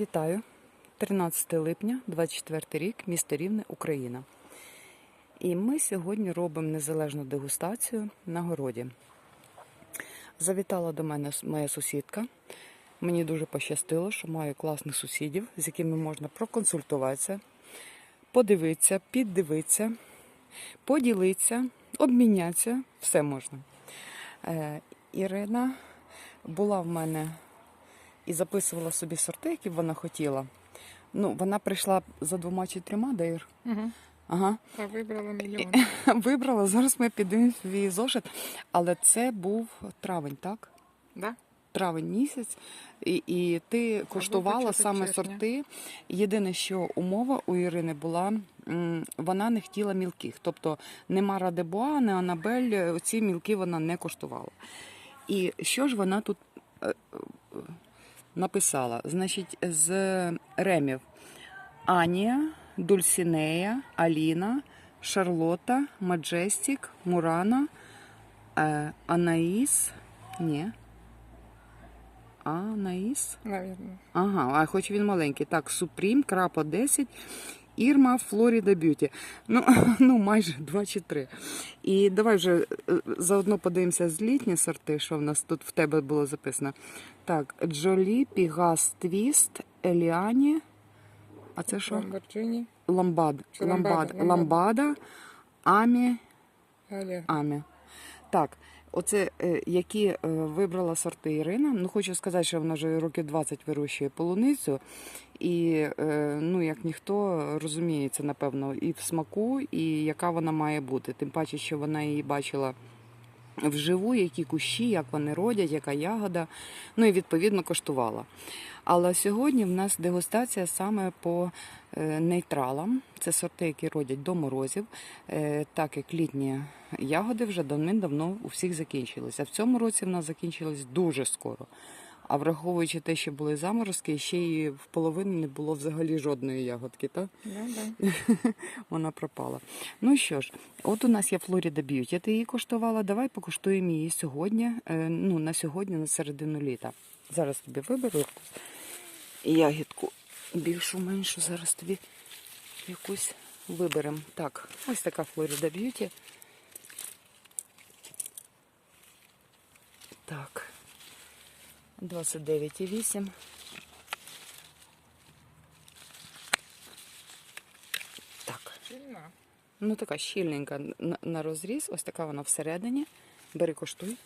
Вітаю! 13 липня, 24 рік, місто Рівне, Україна. І ми сьогодні робимо незалежну дегустацію на городі. Завітала до мене моя сусідка. Мені дуже пощастило, що маю класних сусідів, з якими можна проконсультуватися, подивитися, піддивитися, поділитися, обмінятися. Все можна. Е, Ірина була в мене і записувала собі сорти, які б вона хотіла. Ну, вона прийшла за двома чи трьома, Дейр. Угу. Ага. А вибрала мільйон. Вибрала. Зараз ми підемо в її зошит. Але це був травень, так? Да? Травень місяць, і, і ти коштувала саме червня. сорти. Єдине, що умова у Ірини була, вона не хотіла мілких. Тобто не Мара де Боа, не Анабель, ці мілки вона не коштувала. І що ж вона тут е, е, написала? Значить, з ремів Анія, Дульсінея, Аліна, Шарлота, Маджестік, Мурана, е, Анаїс. Ні. Анаїс. Навірно. Ага, а хоч він маленький. Так, Супрім, Крапа 10, Ірма, Флоріда Б'юті. Ну, ну, майже 2 чи 3. І давай вже е, заодно подивимося з літні сорти, що в нас тут в тебе було записано. Так, Джолі, Пігас, Твіст, Еліані. А це що? Ламборджині, Ламбад. Ламбад. ламбада? Ламбада, Амі, Галя. Амі. Так, оце е, які е, вибрала сорти Ірина. Ну, хочу сказати, що вона вже років 20 вирощує полуницю. І е, ну, як ніхто розуміється, напевно, і в смаку, і яка вона має бути. Тим паче, що вона її бачила вживу, які кущі, як вони родять, яка ягода. Ну і відповідно коштувала. Але сьогодні в нас дегустація саме по е, нейтралам. Це сорти, які родять до морозів, Е, так як літні ягоди вже давним-давно у всіх закінчилися. В цьому році в нас закінчились дуже скоро. А враховуючи те, що були заморозки, ще й в половині не було взагалі жодної ягодки, так? Вона пропала. Ну що ж, от у нас є Флоріда Б'юті. Ти її коштувала. Давай покуштуємо її сьогодні. е, Ну, на сьогодні, на середину літа. Зараз тобі виберу ягідку більшу, меншу. Зараз тобі якусь виберемо. Так, ось така Флоріда Б'юті. Так. 29,8. Так. Сильна. Ну, така щільненька на, розріз. Ось така вона всередині. Бери коштуй.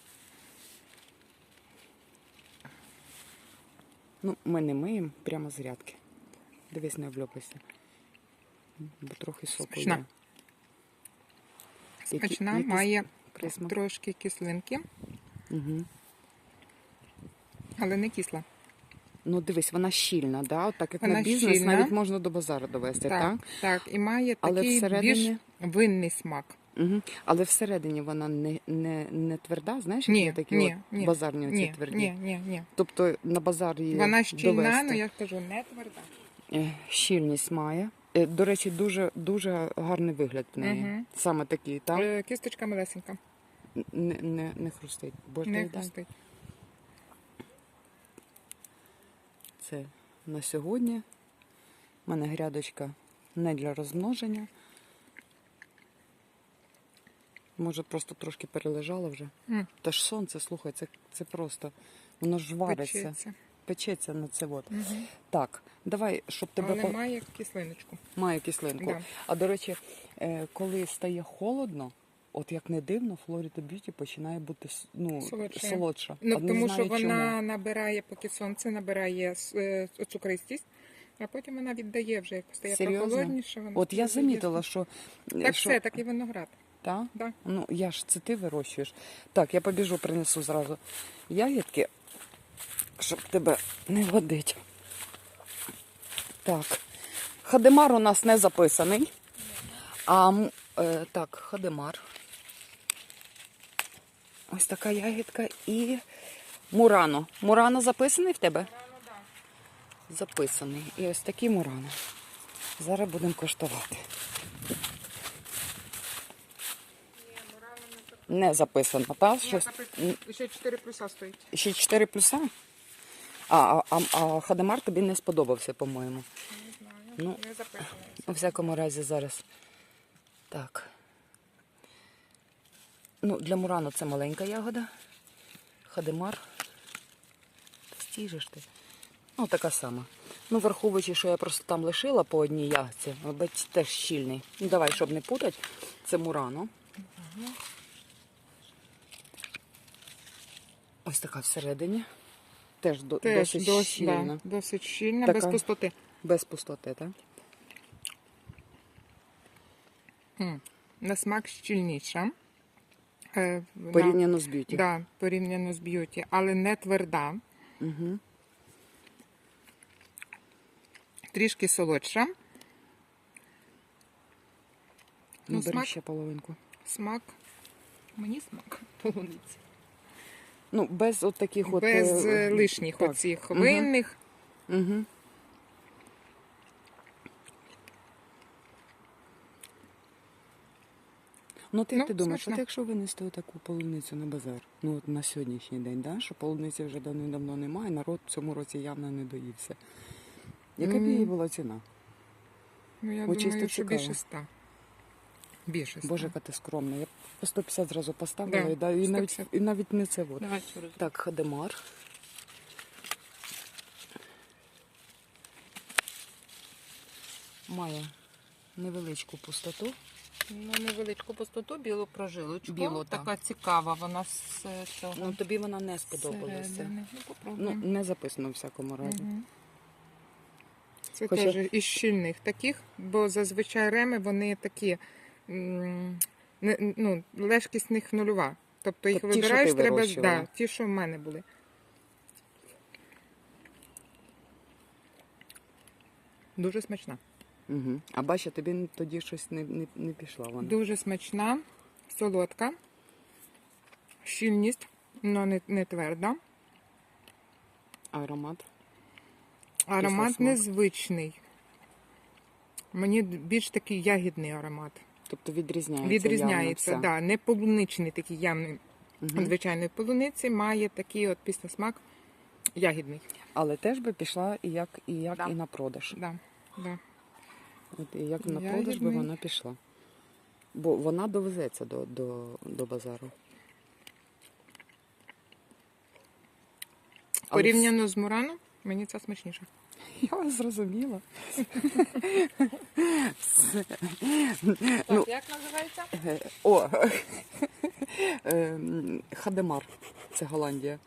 Ну, ми не миємо прямо з грядки. Дивись, не обльопайся. Бо трохи соку Смачна. є. Які- Смачна, має трошки кислинки, Угу. Але не кисла. Ну, дивись, вона щільна, да? От так як на бізнес щільна. навіть можна до базару довести, так? Так, так. І має Але такий всередині- більш винний смак. Угу. Але всередині вона не, не, не тверда, знаєш, Ні, такі ні, от ні, базарні оці Ні, тверді. ні, ні, ні. Тобто на базар її Вона щільна, але я ж кажу, не тверда. Е, щільність має. Е, До речі, дуже дуже гарний вигляд в неї. Мгм. Саме такий, так? Е, Кісточка малесенька. Не, не, не хрустить. Боже, Не хрустить. Це на сьогодні. У мене грядочка не для розмноження. Може, просто трошки перележала вже. М. Та ж сонце, слухай, це, це просто. Воно ж вариться, Печеться. печеться на це. От. Мгм. Так, давай, щоб тебе Але по- має кислиночку. Має кислинку. Да. А до речі, е, коли стає холодно, от як не дивно, Флоріда Б'юті починає бути ну, Солодша. солодша. Ну, От не тому знаю, що вона чому. набирає, поки сонце набирає е, цукристість, а потім вона віддає вже, як стає Серйозно? прохолодніше. Вона От я замітила, що. Так що... все, так і виноград. Та? Да. Ну, я ж це ти вирощуєш. Так, я побіжу, принесу зразу ягідки, щоб тебе не водить. Так. Хадемар у нас не записаний. А е, так, хадемар. Ось така ягідка і мурано. Мурано записаний в тебе? Записаний. І ось такий мурано. Зараз будемо коштувати. Не записано, так? Щось... Ще 4 плюса стоїть. Ще 4 плюса? А, а, а, а Хадемар тобі не сподобався, по-моєму. Не знаю. Ну, не записано. У всякому разі зараз. Так. Ну, для Мурану це маленька ягода. Хадемар. Стіжиш ти. Ну, така сама. Ну, враховуючи, що я просто там лишила по одній ягці, бач, теж щільний. Ну, давай, щоб не путати. Це Мурано. Ось така всередині. Теж, до, Теж досить досить, щільна. да, досить щільна, Така. без пустоти. Без пустоти, так? М. На смак щільніша. Е, на- Порівняно з б'юті. Да, порівняно з б'юті, але не тверда, Угу. трішки солодша. Ну, Ну, бери смак, ще половинку. смак. Мені смак полуниці. Ну, без от таких от... Без е, е, лишніх так. оцих винних. Угу. Ну, ти, Ну, ти думаєш, смачно. от якщо винести таку полуницю на базар, ну от на сьогоднішній день, да, що полуниці вже давним-давно немає, народ в цьому році явно не доївся. Яка б її була ціна? Ну, я От думаю, що більше ста. Більше ста. Боже, яка ти скромна. Я по 150 зразу поставила, Да, і, да, і, навіть, і навіть не це. От. Давай. Так, Хадемар. Має невеличку пустоту. Ну, невеличку пустоту, білу прожилочку. Білу, так. така цікава, вона з цього. Ну, тобі вона не сподобалася. середини. Ну, Ну, не записано в всякому разі. Мгм. Це Хоча- теж із щільних таких, бо зазвичай реми вони такі, м, не, ну, лежкість них нульова. Тобто їх Тобто ті, що вибираєш, ти треба вирощувала? да, ті, що в мене були. Дуже смачна. Угу. А бачиш, тобі тоді щось не, не, не пішла вона. Дуже смачна, солодка, щільність, але не, не тверда. Аромат. Аромат незвичний. Мені більш такий ягідний аромат. Тобто відрізняється. Відрізняється, явно да, не полуничний такий явний. Мгм. звичайної полуниці, має такий от післесмак ягідний. Але теж би пішла і як, і, як Да. і на продаж. Да, да. Як на продаж би вона пішла. Бо вона довезеться до, до, до базару. Але Порівняно з Мураном, мені це смачніше. Я вас зрозуміла. Все. Так, як називається? Е, О, Ем, Хадемар. Це Голландія.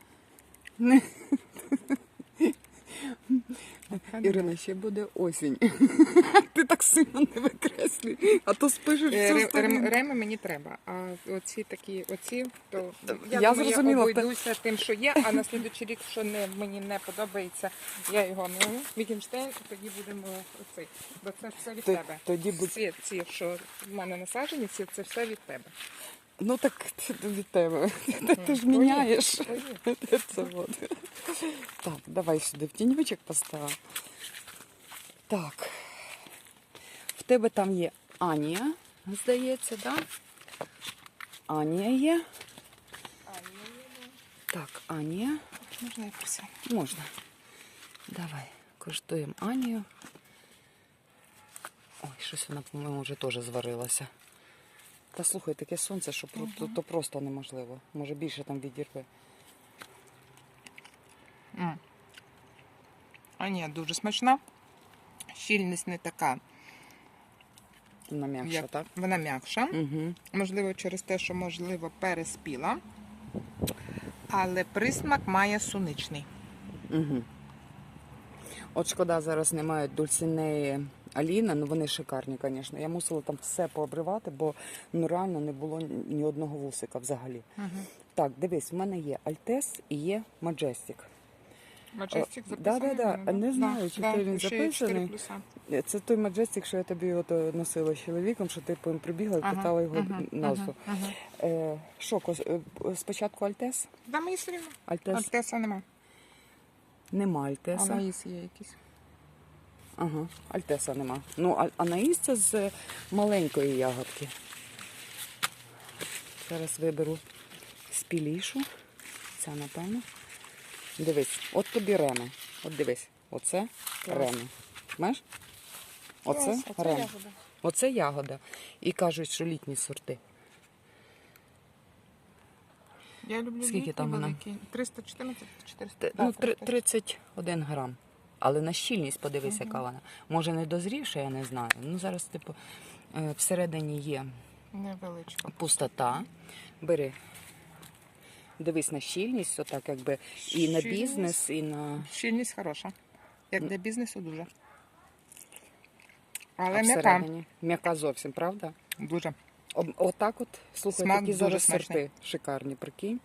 Ірина, ще буде осінь. Ти так сильно не викреслюй, а то спишеш Е, всю сторінку. Реми мені треба, а оці такі, оці, то Я я, зрозуміла, думаю, обійдуся тим, що є, а на слідуючий рік, що не, мені не подобається, я його ну, Вікінштейн, тоді будемо оцей, бо це все від Т- тебе. Тоді будь... Всі ці, що в мене насаджені, всі, це все від тебе. Ну так це від тебе. Ти, ти ж Твої, міняєш. твої. Це от. Так, давай сюди в тіньочок постав. Так. В тебе там є Анія, здається, так? Да? Анія є. А, ні, ні, ні. Так, Анія. Можна я присяду? Можна. Давай, коштуємо Анію. Ой, щось вона, по-моєму, вже теж зварилася. Та слухай, таке сонце, що про- то, то просто неможливо. Може більше там відірве. М. А ні, дуже смачна. Щільність не така, Вона м'якша, як так? вона м'якша. Угу. Можливо, через те, що можливо переспіла. Але присмак має суничний. Угу. От шкода, зараз немає дульсинеї Аліна, ну вони шикарні, звісно. Я мусила там все пообривати, бо ну реально не було ні одного вусика взагалі. Так, дивись, в мене є Альтес і є Маджестік. Маджестик О, записаний? да-да-да, не знаю, чи ти він ще є записаний. плюса. Це той Маджестік, що я тобі от е, носила з чоловіком, що ти потім прибігла і Ага, питала його ага, назву. ага, ага. Е, що, кос- е, спочатку Альтес? Да, мені все рівно. Альтес Альтеса нема. нема Альтеса. Анаїс є якийсь. Ага, Альтеса нема. Ну, а- анаїс це з маленької ягодки. Зараз виберу спілішу. Ця, напевно. Дивись, от тобі реми. От дивись, оце реми. Знаєш? Оце Клас, оце ягода. Оце ягода. І кажуть, що літні сорти. Я люблю Скільки літні там вона? великі. 314 400. Т- Ну, 31 грам. Але на щільність подивись, яка вона. Може, не дозрівша, я не знаю. Ну, зараз, типу, е, всередині є Невеличка. пустота. Бери. Дивись на щільність, отак якби і на Щільність. бізнес, і на Щільність хороша. Як для бізнесу дуже. Але м'яка. М'яка зовсім, правда? Дуже. Отак от, слухай, Смак такі дуже зараз смачний. сорти шикарні, прикинь.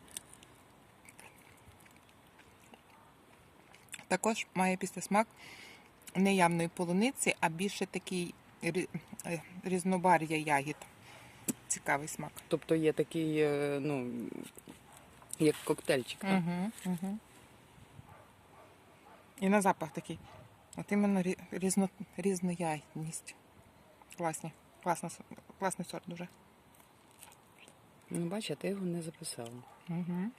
Також має післясмак не явної полуниці, а більше такий е, різнобар'я ягід. Цікавий смак. Тобто є такий, е, ну, як коктейльчик. так? Угу, угу. І на запах такий. От іменно рі- різно, різноядність. Класні. Класно, с- класний сорт дуже. Ну, бач, а ти його не записала. Угу.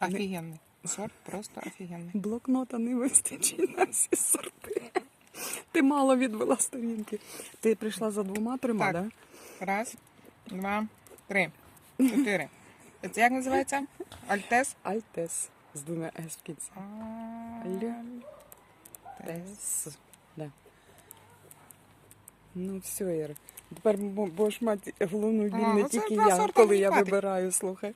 Офігенний. Сорт просто офігенний. Блокнота не вистачить на всі сорти. Ти мало відвела сторінки. Ти прийшла за двома трьома, Так. так? Раз, два, три, чотири. Це як називається? Альтес? Альтес з двома С в кінці. Альтес. Да. Ну, все, Іра. Тепер будеш мати головну біль не ну тільки я, коли я вибираю, слухай.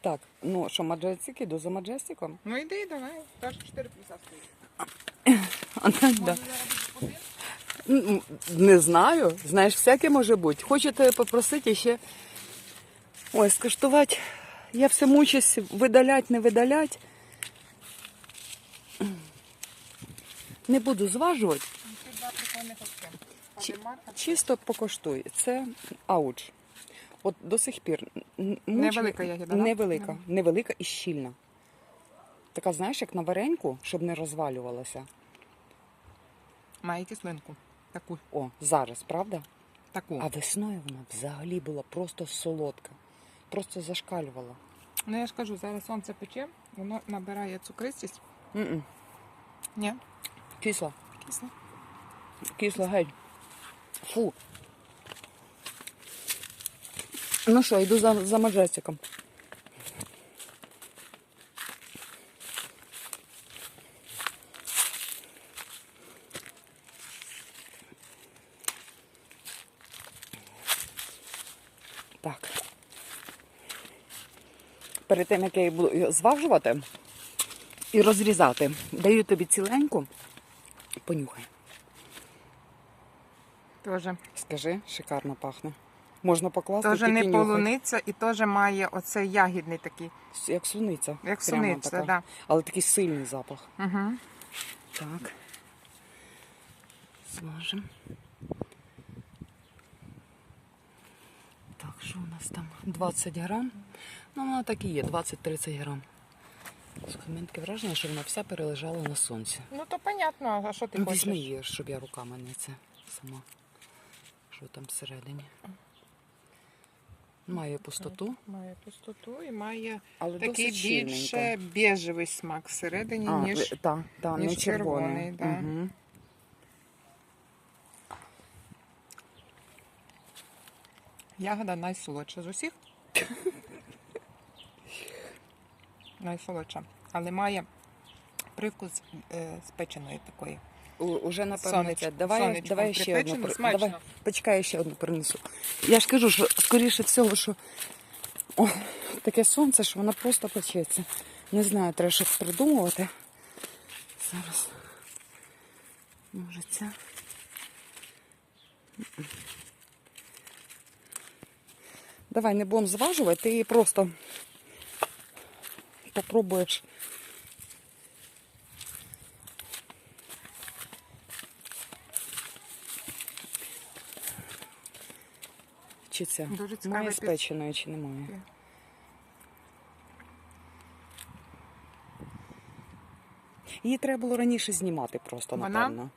Так, ну що, Маджестик, іду за Маджестиком? Ну йди, давай. Теж 4 плюса стоїть. Да. Не знаю. Знаєш, всяке може бути. Хочу тебе попросити ще ой, скуштувати. Я все мучусь видалять, не видалять. Не буду зважувати. Чи- Чисто покоштуй. Це ауч. От до сих пір. н- Невелика ягода, да? Невелика. Невелика і щільна. Така, знаєш, як на вареньку, щоб не розвалювалася. має кислинку. Таку. О, зараз, правда? Таку. А весною вона взагалі була просто солодка. Просто зашкалювала. Ну я ж кажу, зараз сонце пече, воно набирає цукристість. М-м. Ні, Кисла. кисло. Кисла геть. Фу. Ну що, йду за, за маджестиком. Так. Перед тим, як я її буду зважувати і розрізати, даю тобі ціленьку. Понюхай. Тоже. Скажи, шикарно пахне. Можна покласти Тоже тільки не полуниця і теж має оцей ягідний такий. Як суниця. Як суниця, така. да. Але такий сильний запах. Угу. Так. Смажем. Так, що у нас там? 20 грам. Ну, вона так і є, 20-30 грам. Мене таке враження, що вона вся перележала на сонці. Ну то понятно, а що ти Ну, хочеш? Візьми її, щоб я руками не це сама. Що там всередині? Має пустоту, Має пустоту і має але такий більше біжевий смак всередині, А, ніж. та, та, ніж не червоний. червоний, да. Угу. Ягода найсолодша з усіх. найсолодша. Але має привкус е, спеченої такої. Уже напевно це. Давай, давай ще одну. припечено, при- смачно. Давай, почекай, я ще одну принесу. Я ж кажу, що скоріше всього, що о, таке сонце, що воно просто печеться. Не знаю, треба щось придумувати. Зараз. Може ця. Давай не будемо зважувати, ти її просто попробуєш. Чи Дуже цікавий має під- спеченої, чи немає? Її треба було раніше знімати просто, Вона? напевно.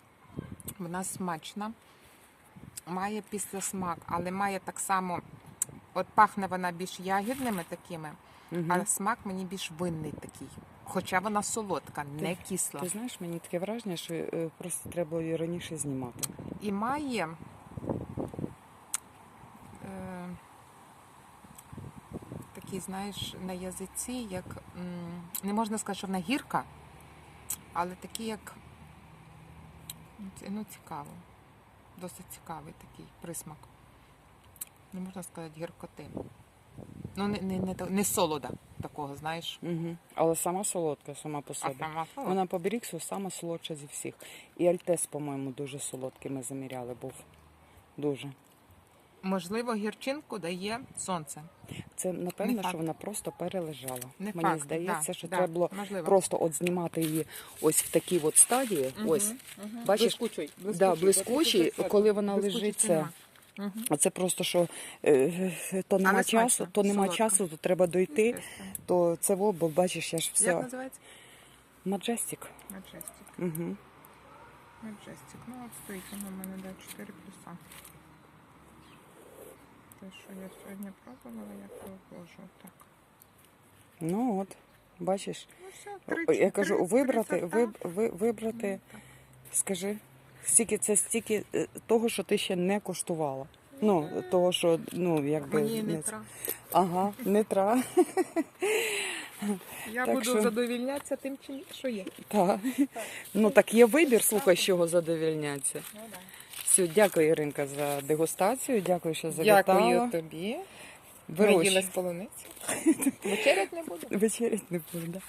Вона смачна, має післясмак, але має так само, от пахне вона більш ягідними такими, Мгм. а смак мені більш винний такий. Хоча вона солодка, не кисла. Ти знаєш, мені таке враження, що е, просто треба її раніше знімати. І має такий, знаєш, на язиці, як не можна сказати, що вона гірка, але такий, як ну, ну, цікаво. Досить цікавий такий присмак. Не можна сказати гіркоти. Ну, не, не, не, не солода такого, знаєш. Угу. Але сама солодка, сама по А сама солода. Вона по Бріксу сама солодша зі всіх. І Альтес, по-моєму, дуже солодкий ми заміряли був. Дуже. Можливо, гірчинку дає сонце. Це напевно, Не що вона просто перележала. Не Мені факт, здається, да, що да, треба було можливо. просто от знімати її ось в такій от стадії. Ось, бачиш, блискучий, да, блискучий, коли вона лежить. це. А це просто що е, то нема Але часу, то нема солодко. часу, то треба дойти, то це во, бо бачиш, я ж Як називається? Маджестик. Majestic. Угу. Majestic. Ну от стоїть воно в мене де 4 плюса. Те, що я сьогодні пробувала, я проложу так. Ну от, бачиш. Ну все, О, три, Я кажу, три- вибрати, три ви, ви, вибрати, Ну, скажи, стільки це стільки е, того, що ти ще не коштувала. Ну, того, що, ну, якби. Мені не треба. Ага, не тра. Я Так буду що- задовільнятися тим, що є. Та. Ну так є вибір, слухай, з чого задовільняться. Ну, да. Все, дякую, Іринка, за дегустацію. Дякую, що завітала. Дякую тобі. Вирощуй- з полуниці. Вечерять не буду. Вечерять не буду. Да.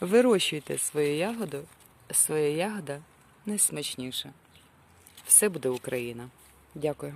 Вирощуйте свою ягоду. Своя ягода найсмачніша. Все буде Україна. Дякую.